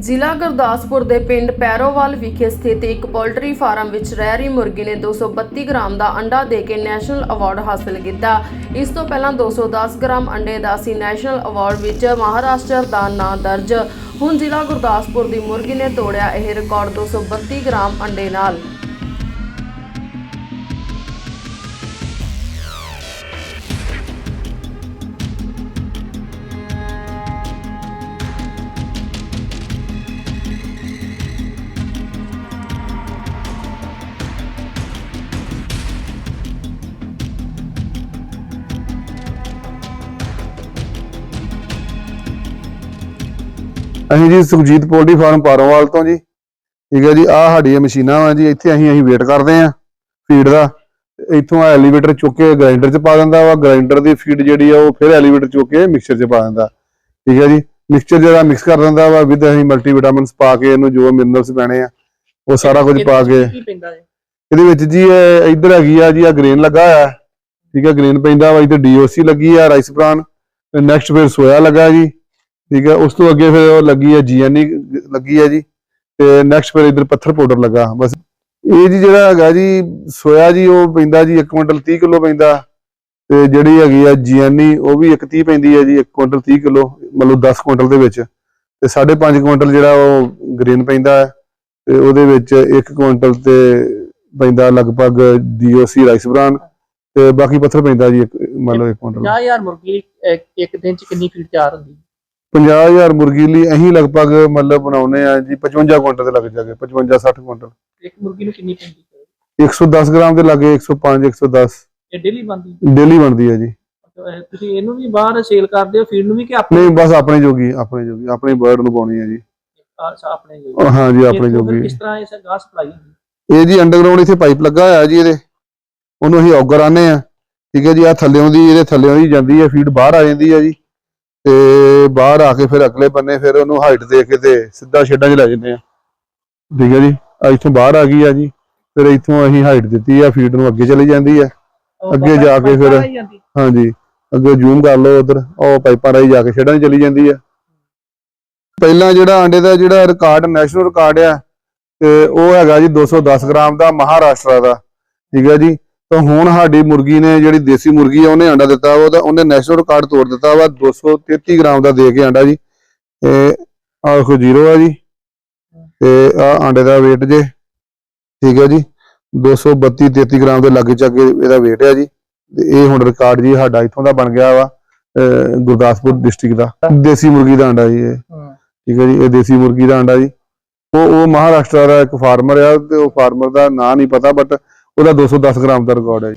ਜ਼ਿਲ੍ਹਾ ਗੁਰਦਾਸਪੁਰ ਦੇ ਪਿੰਡ ਪੈਰੋਵਾਲ ਵਿਖੇ ਸਥਿਤ ਇੱਕ ਪੋਲਟਰੀ ਫਾਰਮ ਵਿੱਚ ਰਹਿ ਰਹੀ ਮੁਰਗੀ ਨੇ 232 ਗ੍ਰਾਮ ਦਾ ਅੰਡਾ ਦੇ ਕੇ ਨੈਸ਼ਨਲ ਅਵਾਰਡ ਹਾਸਲ ਕੀਤਾ। ਇਸ ਤੋਂ ਪਹਿਲਾਂ 210 ਗ੍ਰਾਮ ਅੰਡੇ ਦਾ ਸੀ ਨੈਸ਼ਨਲ ਅਵਾਰਡ ਵਿੱਚ ਮਹਾਰਾਸ਼ਟਰ ਦਾ ਨਾਂ ਦਰਜ। ਹੁਣ ਜ਼ਿਲ੍ਹਾ ਗੁਰਦਾਸਪੁਰ ਦੀ ਮੁਰਗੀ ਨੇ ਤੋੜਿਆ ਇਹ ਰਿਕਾਰਡ 232 ਗ੍ਰਾਮ ਅੰਡੇ ਨਾਲ। ਅਸੀਂ ਜੀ ਸੁਖਜੀਤ ਪੋਲਟਰੀ ਫਾਰਮ ਪਾਰੋਵਾਲ ਤੋਂ ਜੀ। ਠੀਕ ਹੈ ਜੀ ਆਹ ਸਾਡੀਆਂ ਮਸ਼ੀਨਾਂ ਵਾ ਜੀ ਇੱਥੇ ਅਸੀਂ ਅਸੀਂ ਵੇਟ ਕਰਦੇ ਆਂ ਫੀਡ ਦਾ। ਇੱਥੋਂ ਐਲੀਵੇਟਰ ਚੁੱਕ ਕੇ ਗ੍ਰਾਈਂਡਰ 'ਚ ਪਾ ਦਿੰਦਾ ਵਾ ਗ੍ਰਾਈਂਡਰ ਦੀ ਫੀਡ ਜਿਹੜੀ ਆ ਉਹ ਫਿਰ ਐਲੀਵੇਟਰ ਚੁੱਕ ਕੇ ਮਿਕਸਚਰ 'ਚ ਪਾ ਦਿੰਦਾ। ਠੀਕ ਹੈ ਜੀ ਮਿਕਸਚਰ ਜਿਹੜਾ ਮਿਕਸ ਕਰ ਦਿੰਦਾ ਵਾ ਵਿਦ ਅਸੀਂ ਮਲਟੀਵਿਟਾਮਿਨਸ ਪਾ ਕੇ ਇਹਨੂੰ ਜੋ ਮਿਨਰਲਸ ਪੈਣੇ ਆ ਉਹ ਸਾਰਾ ਕੁਝ ਪਾ ਕੇ। ਇਹਦੇ ਵਿੱਚ ਜੀ ਇੱਧਰ ਹੈਗੀ ਆ ਜੀ ਆ ਗ੍ਰੇਨ ਲੱਗਾ ਹੈ। ਠੀਕ ਹੈ ਗ੍ਰੇਨ ਪੈਂਦਾ ਵਾ ਇੱਧਰ ਡੀਓਸੀ ਲੱਗੀ ਆ ਰਾਈਸ ਬ੍ਰਾਨ ਤੇ ਨੈਕਸਟ ਫਿਰ ਸੋਇਆ ਲੱਗਾ ਜੀ। ਠੀਕ ਹੈ, ਉਸ ਤੋਂ ਅੱਗੇ ਫਿਰ ਉਹ ਲੱਗੀ ਹੈ ਜੀਐਨਈ ਲੱਗੀ ਹੈ ਜੀ। ਤੇ ਨੈਕਸਟ ਫਿਰ ਇੱਧਰ ਪੱਥਰ ਪਾਊਡਰ ਲੱਗਾ, ਬਸ। ਇਹ ਜੀ ਜਿਹੜਾ ਹੈਗਾ ਜੀ, ਸੋਇਆ ਜੀ, ਉਹ ਪੈਂਦਾ ਜੀ 1 ਕੁਇੰਟਲ 30 ਕਿਲੋ ਪੈਂਦਾ। ਤੇ ਜਿਹੜੀ ਹੈਗੀ ਆ ਜੀਐਨਈ ਉਹ ਵੀ 1 30 ਪੈਂਦੀ ਹੈ ਜੀ 1 ਕੁਇੰਟਲ 30 ਕਿਲੋ, ਮਤਲਬ 10 ਕੁਇੰਟਲ ਦੇ ਵਿੱਚ। ਤੇ 5.5 ਕੁਇੰਟਲ ਜਿਹੜਾ ਉਹ ਗ੍ਰੇਨ ਪੈਂਦਾ ਤੇ ਉਹਦੇ ਵਿੱਚ 1 ਕੁਇੰਟਲ ਤੇ ਪੈਂਦਾ ਲਗਭਗ ਡੀਓਸੀ ਰਾਈਸ ਬ੍ਰਾਨ ਤੇ ਬਾਕੀ ਪੱਥਰ ਪੈਂਦਾ ਜੀ ਮਤਲਬ 1 ਕੁਇੰਟਲ। 50000 ਮੁਰਗੀ ਇੱਕ ਦਿਨ ਚ ਕਿੰਨੀ ਫੀਡ ਤਿਆਰ ਹੁੰਦੀ? 50000 ਮੁਰਗੀ ਲਈ ਅਸੀਂ ਲਗਭਗ ਮਤਲਬ ਬਣਾਉਨੇ ਆ ਜੀ 55 ਕੁਇੰਟਲ ਦੇ ਲੱਗ ਜਾਗੇ 55 60 ਕੁਇੰਟਲ। ਇੱਕ ਮੁਰਗੀ ਨੂੰ ਕਿੰਨੀ ਪੈਂਦੀ 110 ਗ੍ਰਾਮ ਦੇ ਲਾਗੇ 105 110 ਇਹ ਡੇਲੀ ਬਣਦੀ ਡੇਲੀ ਬਣਦੀ ਹੈ ਜੀ। ਤੁਸੀਂ ਇਹਨੂੰ ਵੀ ਬਾਹਰ ਸੇਲ ਕਰਦੇ ਹੋ ਫੀਡ ਨੂੰ ਵੀ ਕਿ ਆਪਣੇ? ਨਹੀਂ ਬਸ ਆਪਣੇ ਜੋਗੀ ਆਪਣੇ ਜੋਗੀ ਆਪਣੀ ਬਰਡ ਨੂੰ ਪਾਉਣੀ ਹੈ ਜੀ। ਆਪਣੇ ਹਾਂ ਜੀ ਆਪਣੇ ਇਹ ਜੋਗੀ। ਕਿਸ ਤਰ੍ਹਾਂ ਇਸ ਗਾਸ ਸਪਲਾਈ ਹੁੰਦੀ ਇਹ ਜੀ ਅੰਡਰਗਰਾਉਂਡ ਇੱਥੇ ਪਾਈਪ ਲੱਗਾ ਹੋਇਆ ਜੀ ਇਹਦੇ। ਉਹਨੂੰ ਅਸੀਂ ਔਗਰ ਆਨੇ ਆ ਠੀਕ ਹੈ ਜੀ ਆ ਥੱਲਿਓਂ ਦੀ ਇਹਦੇ ਥੱਲਿਓਂ ਦੀ ਜਾਂਦੀ ਹੈ ਫੀਡ ਬਾਹਰ ਆ ਜਾਂਦੀ ਹੈ ਜੀ। ਤੇ ਬਾਹਰ ਆ ਕੇ ਫਿਰ ਅਗਲੇ ਬੰਨੇ ਫਿਰ ਉਹਨੂੰ ਹਾਈਟ ਦੇ ਕੇ ਤੇ ਸਿੱਧਾ ਸ਼ੈੱਡਾਂ 'ਚ ਲੈ ਜਾਂਦੇ ਆ। ਠੀਕ ਹੈ ਜੀ? ਆ ਇੱਥੋਂ ਬਾਹਰ ਆ ਗਈ ਆ ਜੀ। ਫਿਰ ਇੱਥੋਂ ਅਸੀਂ ਹਾਈਟ ਦਿੱਤੀ ਆ ਫੀਡ ਨੂੰ ਅੱਗੇ ਚਲੀ ਜਾਂਦੀ ਆ। ਅੱਗੇ ਜਾ ਕੇ ਫਿਰ-। ਹਾਂਜੀ ਅੱਗੇ ਜ਼ੂਮ ਕਰ ਲਓ ਉਧਰ। ਉਹ ਪਾਈਪਾਂ ਰਾਹੀਂ ਜਾ ਕੇ ਛੇੜਾਂ 'ਚ ਚਲੀ ਜਾਂਦੀ ਆ। ਪਹਿਲਾਂ ਜਿਹੜਾ ਆਂਡੇ ਦਾ ਜਿਹੜਾ ਰਿਕਾਰਡ ਨੈਸ਼ਨਲ ਰਿਕਾਰਡ ਆ ਤੇ ਉਹ ਹੈਗਾ ਜੀ 210 ਗ੍ਰਾਮ ਦਾ ਮਹਾਰਾਸ਼ਟਰ ਦਾ। ਠੀਕ ਹੈ ਜੀ? ਤਾਂ ਹੁਣ ਸਾਡੀ ਮੁਰਗੀ ਨੇ ਜਿਹੜੀ ਦੇਸੀ ਮੁਰਗੀ ਆ ਉਹਨੇ ਆਂਡਾ ਦਿੱਤਾ ਵਾ ਉਹਦਾ ਉਹਨੇ ਨੈਸ਼ਨਲ ਰਿਕਾਰਡ ਤੋੜ ਦਿੱਤਾ ਵਾ 233 ਗ੍ਰਾਮ ਦਾ ਦੇ ਕੇ ਆਂਡਾ ਜੀ। ਤੇ ਆਹ ਦੇਖੋ ਜ਼ੀਰੋ ਆ ਜੀ ਤੇ ਆ ਆਂਡੇ ਦਾ weight ਜੇ ਠੀਕ ਹੈ ਜੀ 232 33 ਗ੍ਰਾਮ ਦੇ ਲਾਗੇ ਚਾਗੇ ਇਹਦਾ weight ਹੈ ਜੀ। ਤੇ ਇਹ ਹੁਣ ਰਿਕਾਰਡ ਜੀ ਸਾਡਾ ਇੱਥੋਂ ਦਾ ਬਣ ਗਿਆ ਵਾ ਗੁਰਦਾਸਪੁਰ ਡਿਸਟ੍ਰਿਕਟ ਦਾ ਦੇਸੀ ਮੁਰਗੀ ਦਾ ਅੰਡਾ ਜੀ ਇਹ। ਠੀਕ ਹੈ ਜੀ ਇਹ ਦੇਸੀ ਮੁਰਗੀ ਦਾ ਅੰਡਾ ਜੀ। ਉਹ ਉਹ ਮਹਾਰਾਸ਼ਟਰ ਦਾ ਇੱਕ ਫਾਰਮਰ ਆ ਤੇ ਉਹ ਫਾਰਮਰ ਦਾ ਨਾਂ ਨਹੀਂ ਪਤਾ ਬਟ ਉਹਦਾ 210 ਗ੍ਰਾਮ ਦਾ ਰਿਕਾਰਡ ਹੈ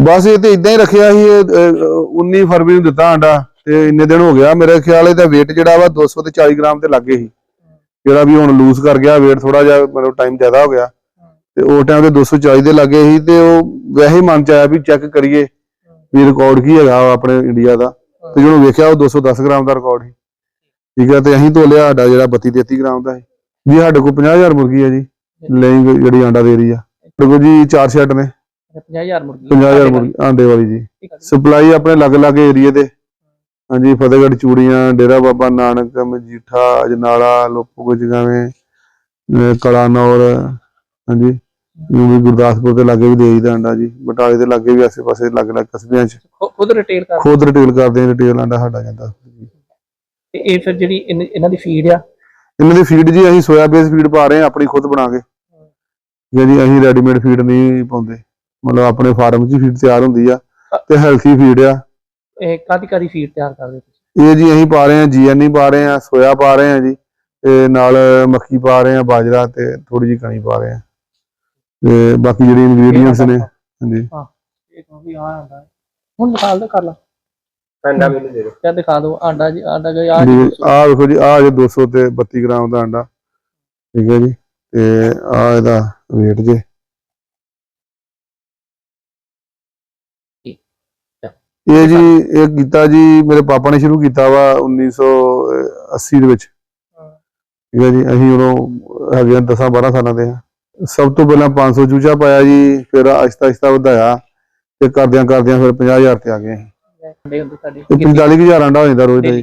ਬਸ ਇਹ ਤੇ ਇਦਾਂ ਹੀ ਰੱਖਿਆ ਸੀ ਇਹ, ਅਹ, 19 ਫਰਵਰੀ ਨੂੰ ਦਿੱਤਾ ਅੰਡਾ ਤੇ ਇੰਨੇ ਦਿਨ ਹੋ ਗਿਆ। ਮੇਰੇ ਖਿਆਲ ਇਹਦਾ weight ਜਿਹੜਾ ਵਾ 200 ਤੇ 40 ਗ੍ਰਾਮ ਤੇ ਲੱਗੇ ਸੀ। ਜਿਹੜਾ ਵੀ ਹੁਣ ਲੂਜ਼ ਕਰ ਗਿਆ weight ਥੋੜਾ ਜਿਹਾ ਮਤਲਬ ਟਾਈਮ ਜ਼ਿਆਦਾ ਹੋ ਗਿਆ। ਤੇ ਉਹ ਟਾਈਮ ਤੇ 240 ਦੇ ਲੱਗੇ ਸੀ ਤੇ ਉਹ ਵੈਸੇ ਮਨ ਚ ਆਇਆ ਵੀ ਚੈੱਕ ਕਰੀਏ ਵੀ ਰਿਕਾਰਡ ਕੀ ਹੈਗਾ ਵਾ ਆਪਣੇ ਇੰਡੀਆ ਦਾ। ਤੇ ਜਦੋਂ ਵੇਖਿਆ ਉਹ 210 ਗ੍ਰਾਮ ਦਾ ਰਿਕਾਰਡ ਸੀ। ਠੀਕ ਹੈ ਤੇ ਅਸੀਂ ਤੋਲਿਆ ਸਾਡਾ ਜਿਹੜਾ 32 33 ਗ੍ਰਾਮ ਦਾ ਹੈ ਜੀ ਸਾਡੇ ਕੋਲ 50000 ਮੁਰਗੀ ਹੈ ਜੀ। ਲਈ ਜਿਹੜੀ ਆਂਡਾ ਦੇ ਰਹੀ ਆ। ਕੋਲ ਜੀ ਚਾਰ ਸ਼ੈੱਡ ਨੇ। 50000 ਮੁਰਗੀ। 50000 ਮੁਰਗੀ ਆਂਡੇ ਵਾਲੀ ਜੀ। ਸਪਲਾਈ ਆਪਣੇ ਅਲੱਗ-ਅਲੱਗ ਏਰੀਏ ਦੇ। ਹਾਂਜੀ ਫਤਿਹਗੜ੍ਹ ਚੂੜੀਆਂ ਡੇਰਾ ਬਾਬਾ ਨਾਨਕ ਮਜੀਠਾ ਅਜਨਾਲਾ ਲੋਪੋ ਗਜਗਾਵੇਂ ਅਹ ਕਲਾਨੌਰ ਹਾਂਜੀ। ਨੂੰ ਵੀ ਗੁਰਦਾਸਪੁਰ ਦੇ ਲਾਗੇ ਵੀ ਦੇਈਦਾ ਅੰਡਾ ਜੀ। ਬਟਾਲੇ ਦੇ ਲਾਗੇ ਵੀ ਆਸੇ-ਪਾਸੇ ਅਲੱਗ-ਅਲੱਗ ਕਸਬਿਆਂ 'ਚ। ਖੁਦ ਰਿਟੇਲ ਕਰ ਖੁਦ ਰਿਟੇਲ ਕਰਦੇ ਆ ਰਿਟੇਲ ਆਂਡਾ ਸਾਡਾ ਜਾਂਦਾ ਤੇ ਇਹ ਫਿਰ ਜਿਹੜੀ ਇਹਨਾਂ ਦੀ ਫੀਡ ਆ? ਇਹਨਾਂ ਦੀ ਫੀਡ ਜੀ ਅਸੀਂ ਸੋਇਆ ਬੇਸ ਫੀਡ ਪਾ ਰਹੇ ਹਾਂ ਆਪਣੀ ਖੁਦ ਬਣਾ ਕੇ। ਠੀਕ ਹੈ ਜੀ ਅਸੀਂ ਰੈਡੀਮੇਡ ਫੀਡ ਨਹੀਂ ਪਾਉਂਦੇ। ਮਤਲਬ ਆਪਣੇ ਫਾਰਮ 'ਚ ਹੀ ਫੀਡ ਤਿਆਰ ਹੁੰਦੀ ਆ ਤੇ ਹੈਲਥੀ ਫੀਡ ਆ। ਇਹ ਕਾਦੀ ਕਾਦੀ ਫੀਡ ਤਿਆਰ ਕਰਦੇ ਤੁਸੀਂ? ਇਹ ਜੀ ਅਸੀਂ ਪਾ ਰਹੇ ਹਾਂ ਜੀਐਨਈ ਪਾ ਰਹੇ ਹਾਂ ਸੋਇਆ ਪਾ ਰਹੇ ਹਾਂ ਜੀ ਤੇ ਨਾਲ ਮੱਕੀ ਪਾ ਰਹੇ ਹਾਂ ਬਾਜਰਾ ਤੇ ਥੋੜੀ ਜਿਹੀ ਕਣੀ ਪਾ ਰਹੇ ਹਾਂ। ਤੇ ਬਾਕੀ ਜਿਹੜੇ ਇੰਗਰੀਡੀਅੰਟਸ ਨੇ ਹਾਂਜੀ। ਇਹ ਕਹੋ ਵੀ ਆ ਆਂਡਾ ਹੈ। ਹੁਣ ਦਿਖਾ ਦੋ ਕਰ ਲਾ। ਅੰਡਾ ਮੈਨੂੰ ਦੇ ਦਿਓ। ਕਿਆ ਦਿਖਾ ਦੋ ਆਂਡਾ ਜੀ ਆਂਡਾ ਜੀ ਆ ਜੀ ਆਹ ਵੇਖੋ ਜੀ ਆਹ ਜੇ 200 ਤੇ 32 ਗ੍ਰਾਮ ਦਾ ਅੰਡਾ ਠੀਕ ਹੈ ਜੀ। ਤੇ ਆ ਇਹਦਾ weight ਜੇ। ਇਹ ਜੀ ਇਹ ਕੀਤਾ ਜੀ ਮੇਰੇ ਪਾਪਾ ਨੇ ਸ਼ੁਰੂ ਕੀਤਾ ਵਾ 1980 ਦੇ ਵਿੱਚ। ਠੀਕ ਹੈ ਜੀ ਅਸੀਂ ਉਦੋਂ ਹੈਗੇ 10 12 ਸਾਲਾਂ ਦੇ ਆ ਸਭ ਤੋਂ ਪਹਿਲਾਂ 500 ਚੂਚਾ ਪਾਇਆ ਜੀ ਫਿਰ ਆਹਿਸਤਾ ਆਹਿਸਤਾ ਵਧਾਇਆ ਤੇ ਕਰਦਿਆਂ ਕਰਦਿਆਂ ਫਿਰ 50000 ਤੇ ਆ ਗਏ ਤੇ 45000 ਅੰਡਾ ਹੋ ਜਾਂਦਾ ਰੋਜ਼ ਦਾ ਜੀ।